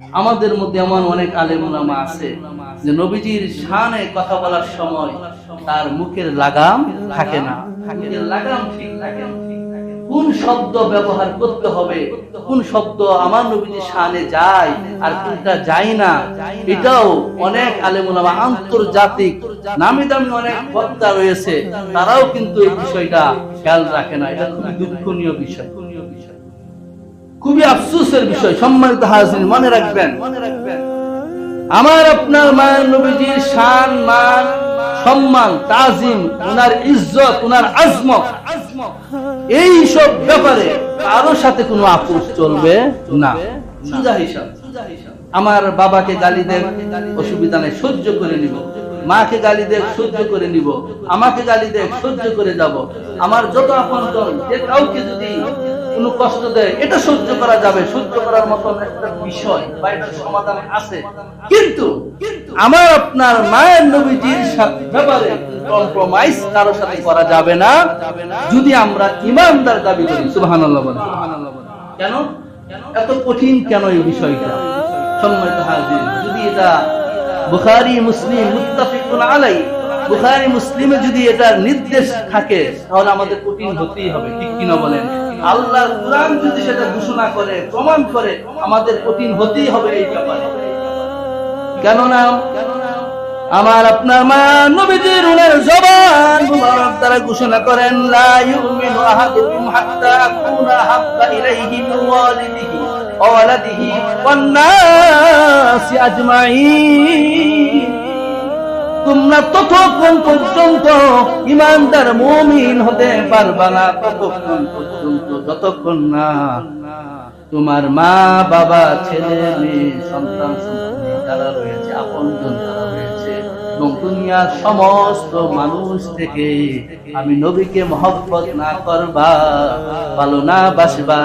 আমাদের মধ্যে এমন অনেক আলেমুলামা আছে যে নবীজির শানে কথা বলার সময় তার মুখের লাগাম থাকে না। লাগাম ঠিক থাকে। কোন শব্দ ব্যবহার করতে হবে? কোন শব্দ আমার নবীজির শানে যায় আর কোনটা যায় না? এটাও অনেক আলেমুলামা আন্তর্জাতিক নামি দামি অনেক বক্তা রয়েছে। তারাও কিন্তু এই বিষয়টা খেয়াল রাখে না। এটা খুবই দুঃখনীয় বিষয়। খুবই আফসোসের বিষয়, সম্মানিত হাজির মনে রাখবেন। আমার আপনার মায়ের নবীজির শান, মান, সম্মান, তাজিম ওনার ইজ্জত ওনার আজমত, এই সব ব্যাপারে কারও সাথে কোনো আপোষ চলবে না। সুজা হিসাব। আমার বাবাকে গালি দেন, অসুবিধা নেই, সহ্য করে নিব। মাকে গালি দেখ সহ্য করে নিব। আমাকে গালি দেখ সহ্য করে যাব। আমার যত আপন যে কাউকে যদি কোনো কষ্ট দেয়, এটা সহ্য করা যাবে। সহ্য করার মতন একটা বিষয় বা এটার সমাধান আছে। কিন্তু আমার আপনার মায়ের নবীজির ব্যাপারে কম্প্রোমাইজ কারও সাথে করা যাবে না। যদি আমরা ইমানদার দাবি করি এত কঠিন কেন এই বিষয়টা? হাজির যদি এটা বুখারী, মুসলিম আলাই বুখারী মুসলিমে যদি এটা নির্দেশ থাকে, তাহলে আমাদের কঠিন হতেই হবে, ঠিক কিনা বলেন? আল্লাহর কোরআন যদি সেটা ঘোষণা করে, প্রমাণ করে, আমাদের কঠিন হতেই হবে এই ব্যাপারে। কেননা আমার, আপনার মা নবীজির উনার জবান মুবারক ঘোষণা করেন, লা ইউমিনু আহাদুকুম হাত্তা আকুনা হাব্বা ইলাইহি ওয়ালিদিহি ওয়া ওয়ালাদিহি ওয়ান আজমাইন। তোমরা ততক্ষণ পর্যন্ত ইমানদার মুমিন হতে পারবা না, ততক্ষণ পর্যন্ত, যতক্ষণ না তোমার মা, বাবা, ছেলে, মেয়ে, সন্তান যারা রয়েছে, এবং দুনিয়ার সমস্ত মানুষ থেকে আমি নবীকে মহব্বত না করবা, ভালো না বাসবা,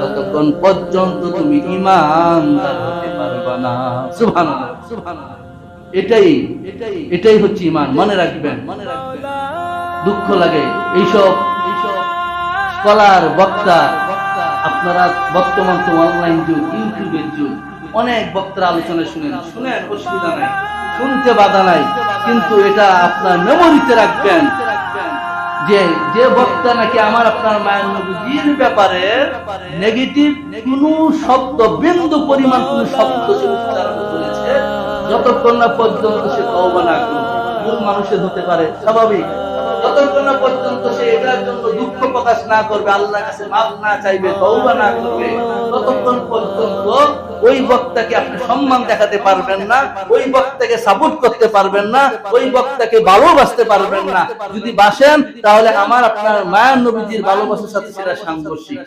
ততক্ষণ পর্যন্ত তুমি ইমানদার হতে পারবা না। সুবহানাল্লাহ সুবহানাল্লাহ। এটাই এটাই। হচ্ছে ইমান মনে রাখবেন। মনে রাখবেন। দুঃখ লাগে। এইসব এইসব স্কলার বক্তা আপনারা বর্তমান তো অনলাইন যুগ ইউটিউবের যুগ। অনেক বক্তার আলোচনা শুনেন। শুনেন অসুবিধা নাই। শুনতে বাধা নাই। কিন্তু এটা আপনার মেমোরিতে রাখবেন। যে যে বক্তা নাকি আমার আপনার মায়ের নবীজির ব্যাপারে নেগেটিভ কোন শব্দ বিন্দু পরিমাণ কোন শব্দ সে উচ্চারণ যতক্ষণ না পর্যন্ত সে তওবা না ভুল মানুষের হতে পারে স্বাভাবিক। যতক্ষণ না পর্যন্ত সে এটার জন্য দুঃখ প্রকাশ না করবে, আল্লাহর কাছে মাফ না চাইবে না করবে, ততক্ষণ পর্যন্ত ওই বক্তাকে আপনি সম্মান দেখাতে পারবেন না, ওই বক্তাকে সাপোর্ট করতে পারবেন না, ওই বক্তাকে ভালোবাসতে পারবেন না। যদি বাসেন, তাহলে আমার আপনার মায়ার নবীজির ভালোবাসার সাথে সেটা সাংঘর্ষিক।